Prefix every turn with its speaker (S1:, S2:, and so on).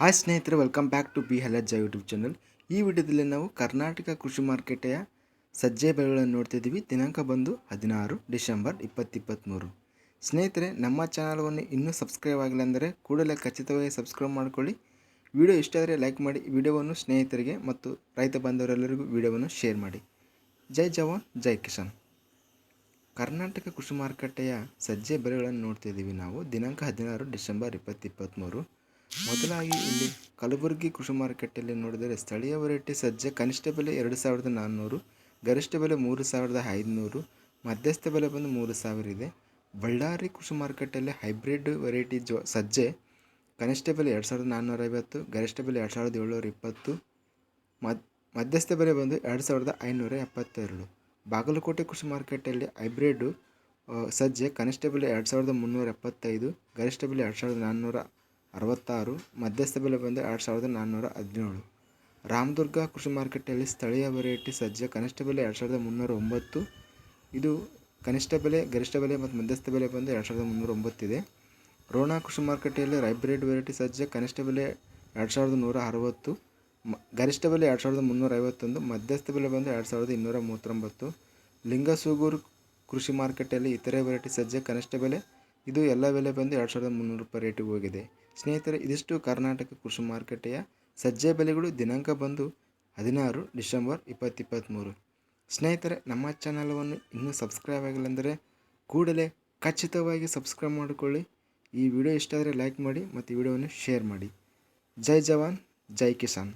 S1: Hi ಸ್ನೇಹಿತರೆ welcome back to B ಹಲಜ್ಜ YouTube channel ಈ ವಿಡಿಯೋದಲ್ಲಿ ನಾವು ಕರ್ನಾಟಕ ಕೃಷಿ ಮಾರುಕಟ್ಟೆಯ ಸಜ್ಜೆ ಬೆಳೆಗಳನ್ನು ನೋಡ್ತಿದ್ದೀವಿ ದಿನಾಂಕ ಬಂದು ಹದಿನಾರು ಡಿಸೆಂಬರ್ ಇಪ್ಪತ್ತಿಪ್ಪತ್ತ್ಮೂರು ಸ್ನೇಹಿತರೆ, ನಮ್ಮ ಚಾನಲವನ್ನು ಇನ್ನೂ ಸಬ್ಸ್ಕ್ರೈಬ್ ಆಗಿಲ್ಲ ಅಂದರೆ ಕೂಡಲೇ ಖಚಿತವಾಗಿ ಸಬ್ಸ್ಕ್ರೈಬ್ ಮಾಡ್ಕೊಳ್ಳಿ. ವಿಡಿಯೋ ಇಷ್ಟ ಆದರೆ ಲೈಕ್ ಮಾಡಿ, ವಿಡಿಯೋವನ್ನು ಸ್ನೇಹಿತರಿಗೆ ಮತ್ತು ರೈತ ಬಾಂಧವರೆಲ್ಲರಿಗೂ ವಿಡಿಯೋವನ್ನು ಶೇರ್ ಮಾಡಿ. ಜೈ ಜವಾನ್, ಜೈ ಕಿಸಾನ್. ಕರ್ನಾಟಕ ಕೃಷಿ ಮಾರುಕಟ್ಟೆಯ ಸಜ್ಜೆ ಬೆಲೆಗಳನ್ನು ನೋಡ್ತಿದ್ದೀವಿ ನಾವು. ದಿನಾಂಕ ಹದಿನಾರು ಡಿಸೆಂಬರ್ ಇಪ್ಪತ್ತಿಪ್ಪತ್ತ್ಮೂರು ಮೊದಲಾಗಿ ಇಲ್ಲಿ ಕಲಬುರಗಿ ಕೃಷಿ ಮಾರುಕಟ್ಟೆಯಲ್ಲಿ ನೋಡಿದರೆ ಸ್ಥಳೀಯ ವೆರೈಟಿ ಸಜ್ಜೆ ಕನಿಷ್ಠ ಬೆಲೆ ಎರಡು ಸಾವಿರದ ನಾನ್ನೂರು, ಗರಿಷ್ಠ ಬೆಲೆ ಮೂರು ಸಾವಿರದ ಐದುನೂರು, ಮಧ್ಯಸ್ಥ ಬೆಲೆ ಬಂದು ಮೂರು ಸಾವಿರ ಇದೆ. ಬಳ್ಳಾರಿ ಕೃಷಿ ಮಾರುಕಟ್ಟೆಯಲ್ಲಿ ಹೈಬ್ರಿಡ್ ವೆರೈಟಿ ಜೋ ಸಜ್ಜೆ ಕನಿಷ್ಠ ಬೆಲೆ ಎರಡು ಸಾವಿರದ ನಾನ್ನೂರ ಐವತ್ತು, ಗರಿಷ್ಠ ಬೆಲೆ ಎರಡು ಸಾವಿರದ ಏಳ್ನೂರ ಇಪ್ಪತ್ತು, ಮದ್ ಮಧ್ಯಸ್ಥ ಬೆಲೆ ಬಂದು ಎರಡು ಸಾವಿರದ ಐನೂರ ಎಪ್ಪತ್ತೆರಡು. ಬಾಗಲಕೋಟೆ ಕೃಷಿ ಮಾರುಕಟ್ಟೆಯಲ್ಲಿ ಹೈಬ್ರಿಡ್ ಸಜ್ಜೆ ಕನಿಷ್ಠ ಬೆಲೆ ಎರಡು ಸಾವಿರದ ಮುನ್ನೂರ ಎಪ್ಪತ್ತೈದು, ಗರಿಷ್ಠ ಬೆಲೆ ಎರಡು ಸಾವಿರದ ನಾನ್ನೂರ ಅರವತ್ತಾರು, ಮಧ್ಯಸ್ಥ ಬೆಲೆ ಬಂದು ಎರಡು ಸಾವಿರದ ನಾನ್ನೂರ ಹದಿನೇಳು. ರಾಮದುರ್ಗ ಕೃಷಿ ಮಾರುಕಟ್ಟೆಯಲ್ಲಿ ಸ್ಥಳೀಯ ವೆರೈಟಿ ಸಜ್ಜೆ ಕನಿಷ್ಠ ಬೆಲೆ ಎರಡು ಸಾವಿರದ ಮುನ್ನೂರ ಒಂಬತ್ತು. ಇದು ಕನಿಷ್ಠ ಬೆಲೆ, ಗರಿಷ್ಠ ಬೆಲೆ ಮತ್ತು ಮಧ್ಯಸ್ಥ ಬೆಲೆ ಬಂದು ಎರಡು ಸಾವಿರದ ಮುನ್ನೂರ ಒಂಬತ್ತಿದೆ. ರೋಣ ಕೃಷಿ ಮಾರುಕಟ್ಟೆಯಲ್ಲಿ ಹೈಬ್ರಿಡ್ ವೆರೈಟಿ ಸಜ್ಜೆ ಕನಿಷ್ಠ ಬೆಲೆ ಎರಡು ಸಾವಿರದ ನೂರ ಅರವತ್ತು. ಮ, ಗರಿಷ್ಠ ಬೆಲೆ ಎರಡು ಸಾವಿರದ ಮುನ್ನೂರ ಐವತ್ತೊಂದು, ಮಧ್ಯಸ್ಥ ಬೆಲೆ ಬಂದು ಎರಡು ಸಾವಿರದ ಇನ್ನೂರ ಮೂವತ್ತೊಂಬತ್ತು. ಲಿಂಗಸೂಗೂರು ಕೃಷಿ ಮಾರುಕಟ್ಟೆಯಲ್ಲಿ ಇತರೆ ವೆರೈಟಿ ಸಜ್ಜೆ ಕನಿಷ್ಠ ಬೆಲೆ ಇದು ಎಲ್ಲ ಬೆಲೆ ಬಂದು ಎರಡು ಸಾವಿರದ ಮುನ್ನೂರು ರೂಪಾಯಿ ರೇಟಿಗೆ ಹೋಗಿದೆ. ಸ್ನೇಹಿತರೆ, ಇದಿಷ್ಟು ಕರ್ನಾಟಕ ಕೃಷಿ ಮಾರುಕಟ್ಟೆಯ ಸಜ್ಜೆ ಬೆಲೆಗಳು ದಿನಾಂಕ ಬಂದು ಹದಿನಾರು ಡಿಸೆಂಬರ್ ಇಪ್ಪತ್ತಿಪ್ಪತ್ತ್ಮೂರು ಸ್ನೇಹಿತರೆ, ನಮ್ಮ ಚಾನಲನ್ನು ಇನ್ನೂ ಸಬ್ಸ್ಕ್ರೈಬ್ ಆಗಿಲ್ಲ ಅಂದರೆ ಕೂಡಲೇ ಖಚಿತವಾಗಿ ಸಬ್ಸ್ಕ್ರೈಬ್ ಮಾಡಿಕೊಳ್ಳಿ. ಈ ವಿಡಿಯೋ ಇಷ್ಟ ಆದರೆ ಲೈಕ್ ಮಾಡಿ ಮತ್ತು ವಿಡಿಯೋವನ್ನು ಶೇರ್ ಮಾಡಿ. ಜೈ ಜವಾನ್, ಜೈ ಕಿಸಾನ್.